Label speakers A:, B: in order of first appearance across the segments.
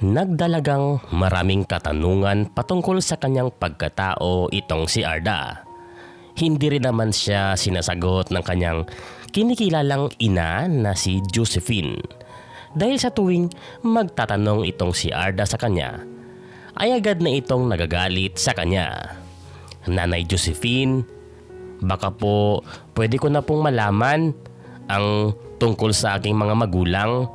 A: Nagdalagang maraming katanungan patungkol sa kanyang pagkatao itong si Arda. Hindi rin naman siya sinasagot ng kanyang kinikilalang ina na si Josephine. Dahil sa tuwing magtatanong itong si Arda sa kanya, ay agad na itong nagagalit sa kanya. Nanay Josephine, baka po pwede ko na pong malaman ang tungkol sa aking mga magulang.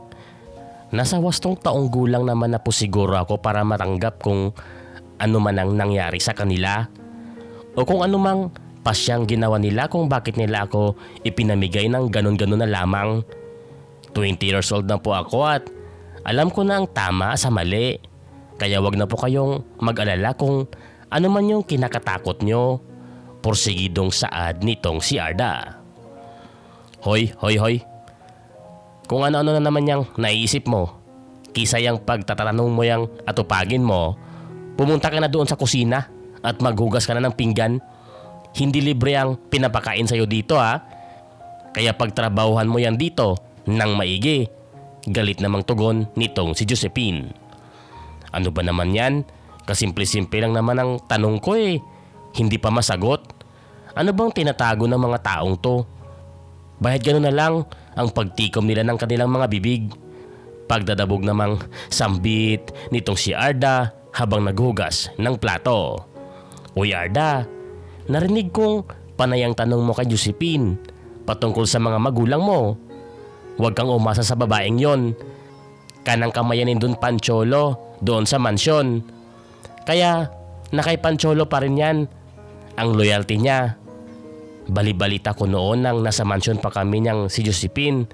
A: Nasa wastong taong gulang naman na po siguro ako para matanggap kung ano man ang nangyari sa kanila o kung ano mang pasyang ginawa nila kung bakit nila ako ipinamigay ng ganon-ganon na lamang. 20 years old na po ako at alam ko na ang tama sa mali. Kaya wag na po kayong mag-alala kung ano man yung kinakatakot nyo. Porsigidong saad nitong si Arda. Hoy, hoy, hoy. Kung ano-ano na naman yung naiisip mo, kisa yung pagtatanong mo yung atupagin mo, pumunta ka na doon sa kusina at maghugas ka na ng pinggan. Hindi libre ang pinapakain sa'yo dito ha. Kaya pagtrabahuhan mo yan dito nang maigi. Galit namang tugon nitong si Josephine. Ano ba naman yan? Kasimple-simple lang naman ang tanong ko eh. Hindi pa masagot. Ano bang tinatago ng mga taong to? Bahit gano'n na lang ang pagtikom nila ng kanilang mga bibig. Pagdadabog namang sambit nitong si Arda habang naghugas ng plato. Uy Arda, narinig kong panayang tanong mo kay Josephine patungkol sa mga magulang mo. Huwag kang umasa sa babaeng yon. Kanang kamayanin dun Pancholo doon sa mansyon. Kaya nakay Pancholo pa rin yan ang loyalty niya Balibalita ko noon nang nasa mansyon pa kami niyang si Josephine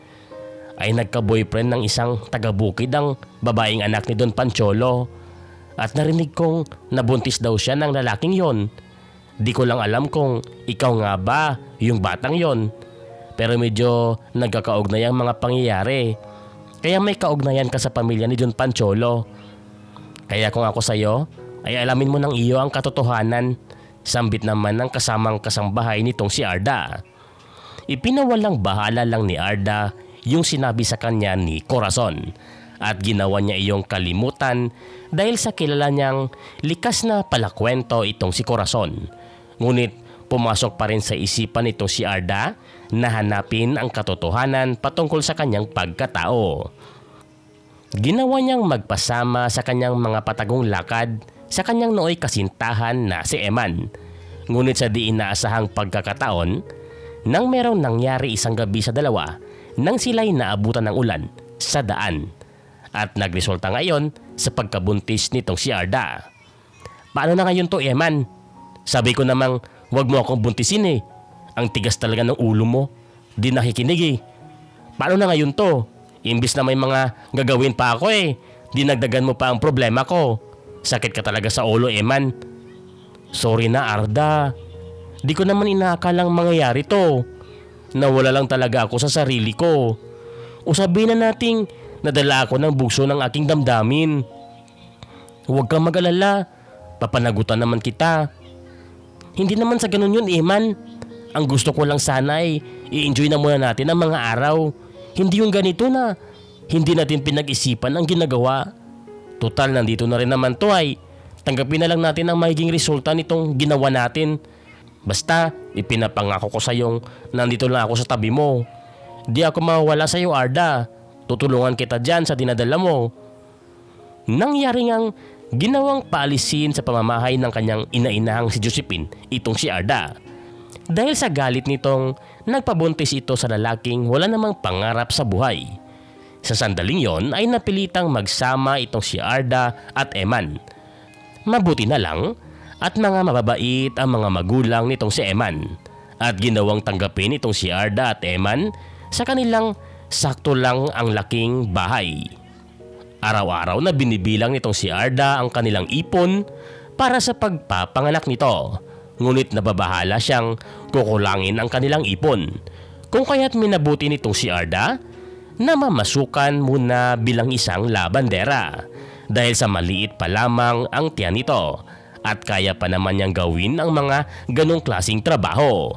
A: ay nagka-boyfriend ng isang taga-bukid ang babaeng anak ni Don Pancholo at narinig kong nabuntis daw siya ng lalaking yon. Di ko lang alam kung ikaw nga ba yung batang yon. Pero medyo nagkakaugnay ang mga pangyayari. Kaya may kaugnayan ka sa pamilya ni Don Pancholo. Kaya kung ako sa'yo, ay alamin mo ng iyo ang katotohanan Sambit naman ng kasamang kasambahay nitong si Arda. Ipinawalang bahala lang ni Arda yung sinabi sa kanya ni Corazon at ginawa niya iyong kalimutan dahil sa kilala niyang likas na palakwento itong si Corazon. Ngunit pumasok pa rin sa isipan nitong si Arda na hanapin ang katotohanan patungkol sa kanyang pagkatao. Ginawa niyang magpasama sa kanyang mga patagong lakad sa kanyang nooy kasintahan na si Eman. Ngunit sa di inaasahang pagkakataon, nang merong nangyari isang gabi sa dalawa nang sila'y naabutan ng ulan sa daan at nagresulta ngayon sa pagkabuntis nitong si Arda. Paano na ngayon to Eman? Sabi ko namang wag mo akong buntisin eh. Ang tigas talaga ng ulo mo. Di nakikinig eh. Paano na ngayon to? Imbis na may mga gagawin pa ako eh. Dinagdagan mo pa ang problema ko. Sakit ka talaga sa ulo, Eman. Sorry na, Arda. Di ko naman inaakalang mangyayari to. Nawala lang talaga ako sa sarili ko. O sabihin na nating nadala ako ng bugso ng aking damdamin. Huwag kang mag-alala. Papanagutan naman kita. Hindi naman sa ganun yun, Eman. Ang gusto ko lang sana ay i-enjoy na muna natin ang mga araw. Hindi yung ganito na hindi natin pinag-isipan ang ginagawa. Total, nandito na rin naman to ay tanggapin na lang natin ang magiging resulta nitong ginawa natin. Basta, ipinapangako ko sa yung nandito lang ako sa tabi mo. Di ako mawawala sa iyo, Arda. Tutulungan kita dyan sa dinadala mo. Nangyari ngang ginawang paalisin sa pamamahay ng kanyang ina-inahang si Josephine, itong si Arda. Dahil sa galit nitong nagpabuntis ito sa lalaking wala namang pangarap sa buhay. Sa sandaling yon ay napilitang magsama itong si Arda at Eman. Mabuti na lang at mga mababait ang mga magulang nitong si Eman at ginawang tanggapin itong si Arda at Eman sa kanilang sakto lang ang laking bahay. Araw-araw na binibilang nitong si Arda ang kanilang ipon para sa pagpapanganak nito. Ngunit nababahala siyang kukulangin ang kanilang ipon. Kung kaya't minabuti nitong si Arda na mamasukan muna bilang isang labandera dahil sa maliit pa lamang ang tiyan nito at kaya pa naman niyang gawin ang mga ganong klasing trabaho.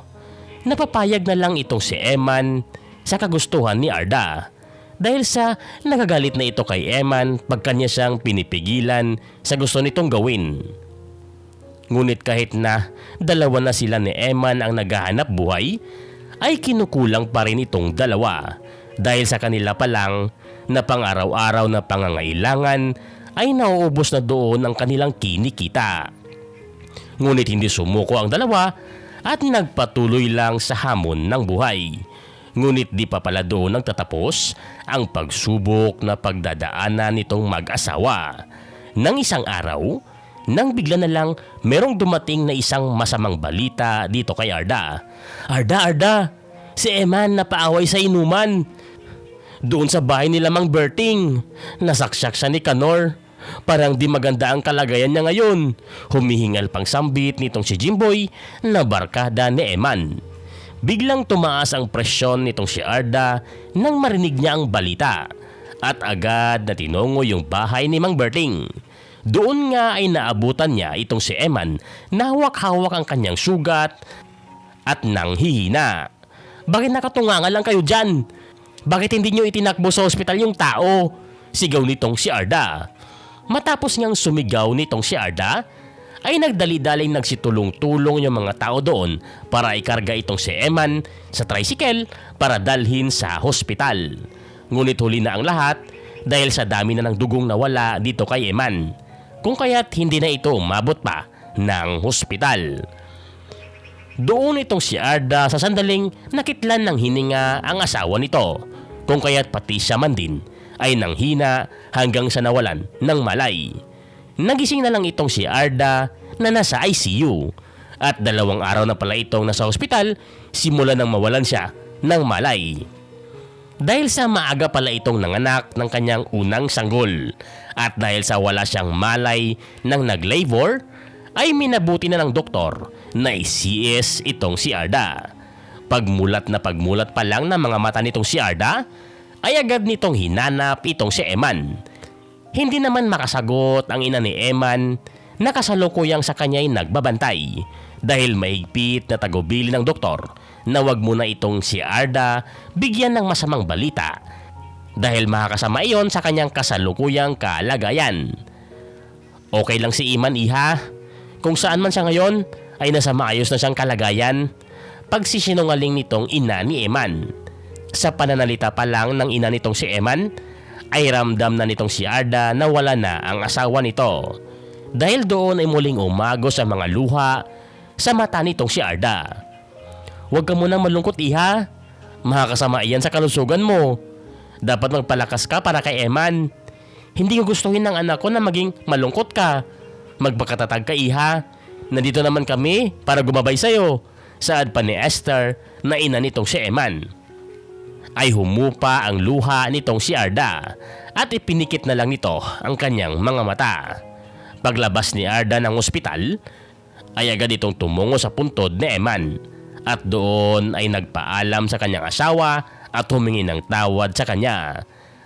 A: Napapayag na lang itong si Eman sa kagustuhan ni Arda dahil sa nagagalit na ito kay Eman pag kanya siyang pinipigilan sa gusto nitong gawin. Ngunit kahit na dalawa na sila ni Eman ang naghahanap buhay, ay kinukulang pa rin itong dalawa dahil sa kanila pa lang na pang-araw-araw na pangangailangan ay nauubos na doon ang kanilang kinikita. Ngunit hindi sumuko ang dalawa at nagpatuloy lang sa hamon ng buhay. Ngunit di pa pala doon nagtatapos ang pagsubok na pagdadaanan nitong mag-asawa. Nang isang araw, nang bigla na lang merong dumating na isang masamang balita dito kay Arda. Arda, Arda, si Eman napaaway sa inuman. Doon sa bahay nila Mang Berting, nasaksyak siya ni Kanor. Parang di maganda ang kalagayan niya ngayon. Humihingal pang sambit nitong si Jimboy na barkada ni Eman. Biglang tumaas ang presyon nitong si Arda nang marinig niya ang balita at agad na tinungo yung bahay ni Mang Berting. Doon nga ay naabutan niya itong si Eman na hawak-hawak ang kanyang sugat at nanghihina. Bakit nakatunganga lang kayo dyan? Bakit hindi nyo itinakbo sa ospital yung tao? Sigaw nitong si Arda. Matapos niyang sumigaw nitong si Arda, ay nagdali-daling nagsitulong-tulong yung mga tao doon para ikarga itong si Eman sa tricycle para dalhin sa hospital. Ngunit huli na ang lahat dahil sa dami na ng dugong nawala dito kay Eman. Kung kaya't hindi na ito umabot pa ng hospital. Doon itong si Arda sa sandaling nakitlan ng hininga ang asawa nito. Kung kaya't pati siya man din ay nanghina hanggang sa nawalan ng malay. Nagising na lang itong si Arda na nasa ICU at dalawang araw na pala itong nasa hospital simula nang mawalan siya ng malay. Dahil sa maaga pala itong nanganak ng kanyang unang sanggol at dahil sa wala siyang malay nang nag-labor, ay minabuti na ng doktor na i-CS itong si Arda. Pagmulat na pagmulat pa lang ng mga mata nitong si Arda, ay agad nitong hinanap itong si Eman. Hindi naman makasagot ang ina ni Eman na kasalukuyang sa kanya ay nagbabantay dahil mahigpit na tagubili ng doktor na wag muna itong si Arda bigyan ng masamang balita dahil makakasama iyon sa kanyang kasalukuyang kalagayan. Okay lang si Iman iha. Kung saan man siya ngayon ay nasa maayos na siyang kalagayan. Pagsisinungaling nitong ina ni Eman. Sa pananalita pa lang ng ina nitong si Eman ay ramdam na nitong si Arda na wala na ang asawa nito. Dahil doon ay muling umago sa mga luha sa mata nitong si Arda. Huwag ka munang malungkot iha. Makakasama iyan sa kalusugan mo. Dapat magpalakas ka para kay Eman. Hindi ko gustuhin ng anak ko na maging malungkot ka. Magpakatatag ka iha. Nandito naman kami para gumabay sa'yo. Saad pa ni Esther na ina nitong si Eman. Ay humupa ang luha nitong si Arda at ipinikit na lang nito ang kanyang mga mata. Paglabas ni Arda ng ospital, ay agad itong tumungo sa puntod ni Eman at doon ay nagpaalam sa kanyang asawa at humingi ng tawad sa kanya.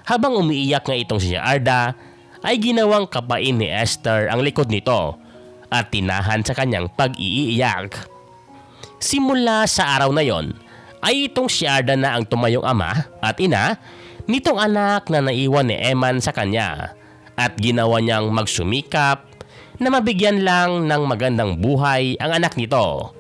A: Habang umiiyak nga itong si Arda, ay ginawang kapain ni Esther ang likod nito at tinahan sa kanyang pag-iiyak. Simula sa araw na yon, ay itong si Arda na ang tumayong ama at ina nitong anak na naiwan ni Eman sa kanya at ginawa niyang magsumikap na mabigyan lang ng magandang buhay ang anak nito.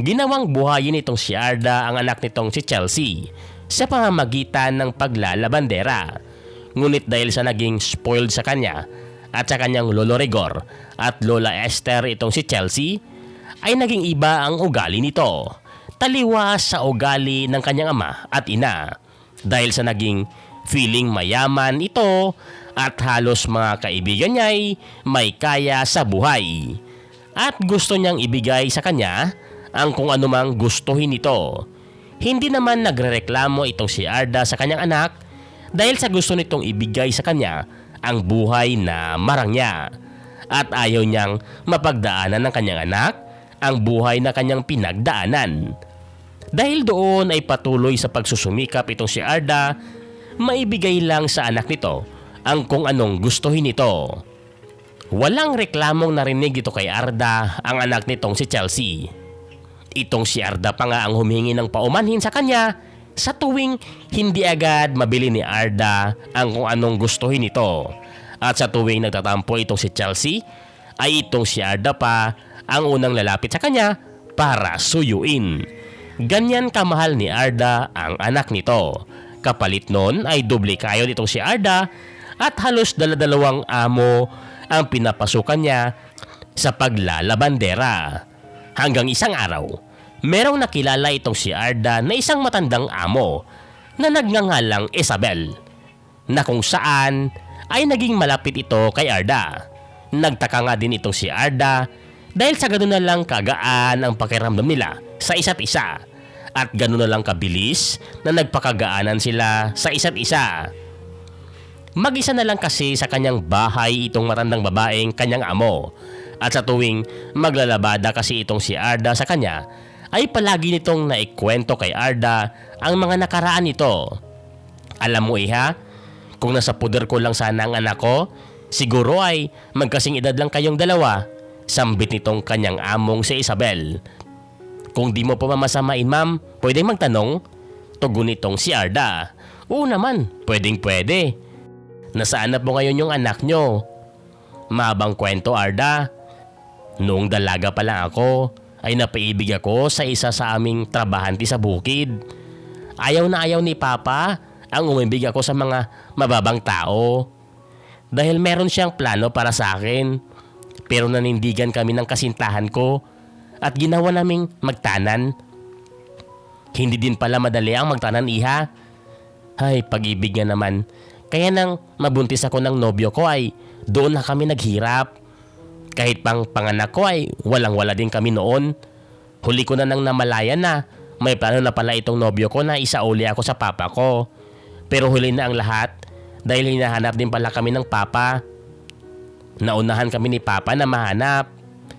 A: Ginawang buhayin nitong si Arda ang anak nitong si Chelsea sa pamamagitan ng paglalabandera. Ngunit dahil sa naging spoiled sa kanya at sa kanyang lolo Rigor at lola Esther itong si Chelsea, ay naging iba ang ugali nito. Taliwas sa ugali ng kanyang ama at ina dahil sa naging feeling mayaman ito at halos mga kaibigan niya ay may kaya sa buhay. At gusto niyang ibigay sa kanya ang kung anumang gustuhin nito. Hindi naman nagrereklamo itong si Arda sa kanyang anak dahil sa gusto nitong ibigay sa kanya ang buhay na marang niya. At ayaw niyang mapagdaanan ng kanyang anak ang buhay na kanyang pinagdaanan. Dahil doon ay patuloy sa pagsusumikap itong si Arda, maibigay lang sa anak nito ang kung anong gustuhin nito. Walang reklamong narinig ito kay Arda ang anak nitong si Chelsea. Itong si Arda pa nga ang humingi ng paumanhin sa kanya Sa tuwing hindi agad mabili ni Arda ang kung anong gustuhin nito. At sa tuwing nagtatampo itong si Chelsea, ay itong si Arda pa ang unang lalapit sa kanya para suyuin. Ganyan kamahal ni Arda ang anak nito. Kapalit nun ay doble kayo nitong si Arda at halos daladalawang amo ang pinapasukan niya sa paglalabandera. Hanggang isang araw, merong nakilala itong si Arda na isang matandang amo na nagngangalang Isabel na kung saan ay naging malapit ito kay Arda. Nagtaka nga din itong si Arda dahil sa gano'n na lang kagaan ang pakiramdam nila sa isa't isa at gano'n na lang kabilis na nagpakagaanan sila sa isa't isa. Mag-isa na lang kasi sa kanyang bahay itong matandang babaeng kanyang amo. At sa tuwing maglalabada kasi itong si Arda sa kanya, ay palagi nitong naikwento kay Arda ang mga nakaraan nito. Alam mo iha, kung nasa puder ko lang sana ang anak ko, siguro ay magkasing edad lang kayong dalawa. Sambit nitong kanyang among si Isabel. Kung di mo pa mamasamain ma'am, pwedeng magtanong? Tugon nitong si Arda. Oo naman, pwedeng pwede. Nasaan na po ngayon yung anak nyo? Mabang kwento Arda. Noong dalaga pa lang ako, ay napaibig ako sa isa sa aming trabahante sa bukid. Ayaw na ayaw ni Papa ang umibig ako sa mga mababang tao. Dahil meron siyang plano para sa akin. Pero nanindigan kami ng kasintahan ko at ginawa naming magtanan. Hindi din pala madali ang magtanan iha. Ay, pag-ibig nga naman. Kaya nang mabuntis ako ng nobyo ko ay doon na kami naghirap. Kahit pang panganak ko ay walang-wala din kami noon. Huli ko na nang namalaya na may plano na pala itong nobyo ko na isauli ako sa papa ko. Pero huli na ang lahat dahil hinahanap din pala kami ng papa. Naunahan kami ni papa na mahanap.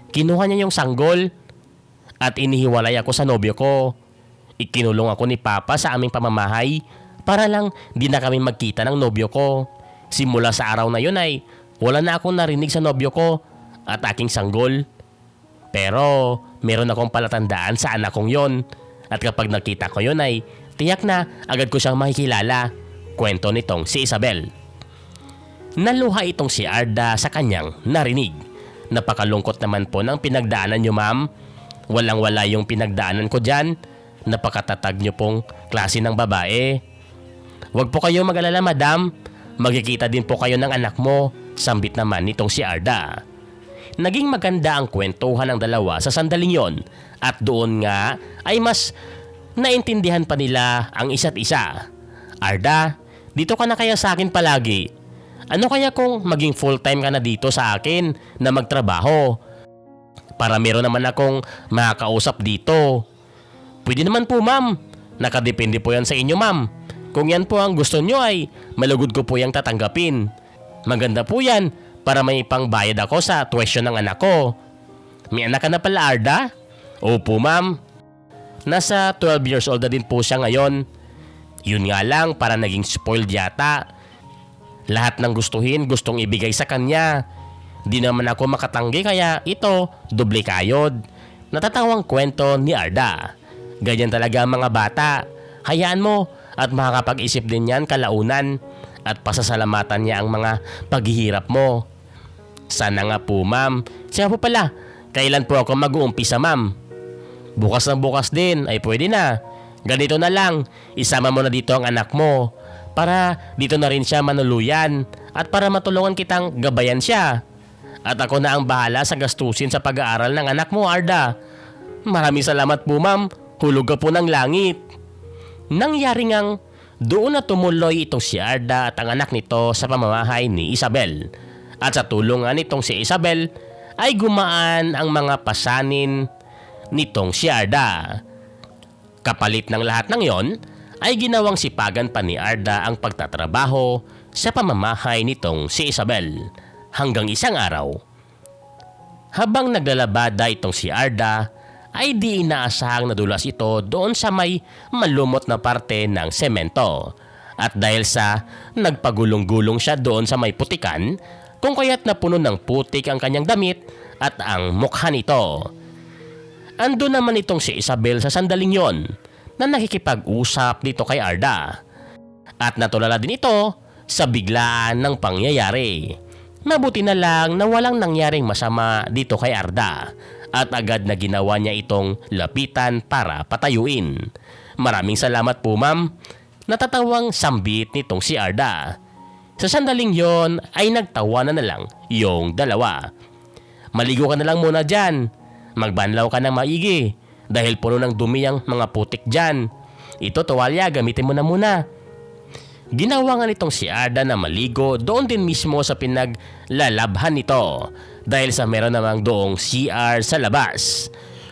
A: Kinuha niya yung sanggol at inihiwalay ako sa nobyo ko. Ikinulong ako ni papa sa aming pamamahay para lang di na kami magkita ng nobyo ko. Simula sa araw na yun ay wala na akong narinig sa nobyo ko at aking sanggol. Pero meron akong palatandaan sa anak kong yon. At kapag nakita ko yon ay tiyak na agad ko siyang makikilala. Kwento nitong si Isabel. Naluha itong si Arda sa kanyang narinig. Napakalungkot naman po ng pinagdaanan niyo ma'am. Walang wala yung pinagdaanan ko dyan. Napakatatag niyo pong klase ng babae. Huwag po kayo mag-alala madam. Magkikita din po kayo ng anak mo. Sambit naman nitong si Arda. Naging maganda ang kwentuhan ng dalawa sa sandaling yon at doon nga ay mas naintindihan pa nila ang isa't isa. Arda, dito ka na kaya sa akin palagi. Ano kaya kung maging full-time ka na dito sa akin na magtrabaho? Para meron naman akong makakausap dito. Pwede naman po ma'am. Nakadepende po yan sa inyo ma'am. Kung yan po ang gusto nyo ay malugod ko po yung tatanggapin. Maganda po yan para may pangbayad ako sa tuition ng anak ko. May anak ka na pala Arda? Opo ma'am. Nasa 12 years old na din po siya ngayon. Yun nga lang para naging spoiled yata. Lahat ng gustuhin gustong ibigay sa kanya. Di naman ako makatanggi kaya ito, doble kayod. Natatawang kwento ni Arda. Ganyan talaga ang mga bata. Hayaan mo at makakapag-isip din yan kalaunan at pasasalamatan niya ang mga paghihirap mo. Sana nga po ma'am. Siya po pala, kailan po ako mag-uumpisa ma'am? Bukas ng bukas din ay pwede na. Ganito na lang, isama mo na dito ang anak mo para dito na rin siya manuluyan at para matulungan kitang gabayan siya. At ako na ang bahala sa gastusin sa pag-aaral ng anak mo, Arda. Maraming salamat po ma'am, hulog ka po ng langit. Nangyari ngang doon na tumuloy itong si Arda at ang anak nito sa pamamahay ni Isabel. At sa tulungan nitong si Isabel ay gumaan ang mga pasanin nitong si Arda. Kapalit ng lahat ng yon ay ginawang sipagan pa ni Arda ang pagtatrabaho sa pamamahay nitong si Isabel hanggang isang araw. Habang naglalabada itong si Arda ay di inaasahang nadulas ito doon sa may malumot na parte ng semento. At dahil sa nagpagulong-gulong siya doon sa may putikan, kung kaya't napuno ng putik ang kanyang damit at ang mukha nito. Ando naman itong si Isabel sa sandaling yon. Na nakikipag-usap dito kay Arda. At natulala din ito sa biglaan ng pangyayari. Mabuti na lang na walang nangyaring masama dito kay Arda at agad na ginawa niya itong lapitan para patayuin. Maraming salamat po ma'am. Natatawang sambit nitong si Arda. Sa sandaling yon ay nagtawanan na lang yung dalawa. Maligo ka na lang muna dyan. Magbanlaw ka ng maigi dahil puno ng dumi ang mga putik dyan. Ito tuwalya, gamitin mo na muna. Ginawa nga nitong si Arda na maligo doon din mismo sa pinaglalabhan nito dahil sa meron namang doong CR sa labas.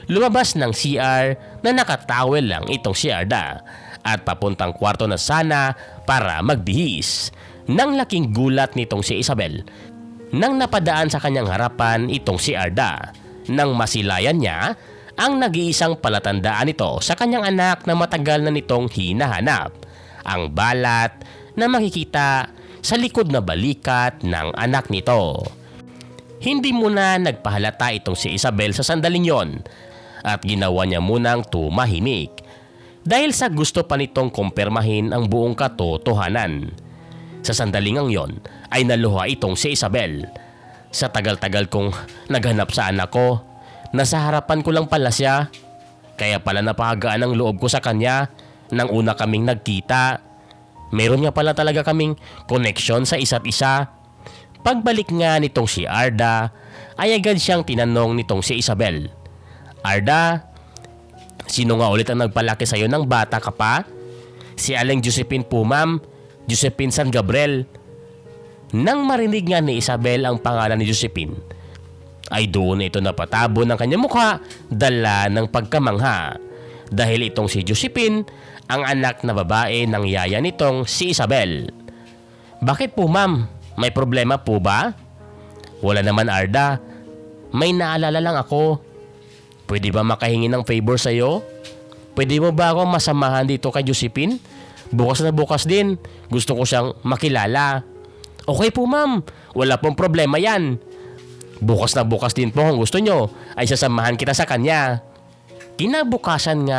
A: Lumabas ng CR na nakatawel lang itong si Arda at papuntang kwarto na sana para magbihis. Nang laking gulat nitong si Isabel nang napadaan sa kanyang harapan itong si Arda. Nang masilayan niya ang nag-iisang palatandaan nito sa kanyang anak na matagal na nitong hinahanap. Ang balat na makikita sa likod na balikat ng anak nito. Hindi muna nagpahalata itong si Isabel sa sandaling yon at ginawa niya munang tumahimik dahil sa gusto pa nitong kumpirmahin ang buong katotohanan. Sa sandaling ang yon ay naluha itong si Isabel. Sa tagal-tagal kong naghanap sa anak ko, nasa harapan ko lang pala siya. Kaya pala napahagaan ang loob ko sa kanya nang una kaming nagkita. Meron nga pala talaga kaming connection sa isa't isa. Pagbalik nga nitong si Arda, ay agad siyang tinanong nitong si Isabel. Arda, sino nga ulit ang nagpalaki sa'yo ng bata ka pa? Si Aling Josephine po ma'am, Josephine San Gabriel. Nang marinig nga ni Isabel ang pangalan ni Josephine, ay doon ito napatabo ng kanyang mukha dala ng pagkamangha. Dahil itong si Josephine ang anak na babae ng yaya nitong si Isabel. Bakit po ma'am? May problema po ba? Wala naman Arda. May naalala lang ako. Pwede ba makahingi ng favor sa'yo? Pwede mo ba akong masamahan dito kay Josephine? Bukas na bukas din. Gusto ko siyang makilala. Okay po ma'am. Wala pong problema yan. Bukas na bukas din po kung gusto nyo ay sasamahan kita sa kanya. Kinabukasan nga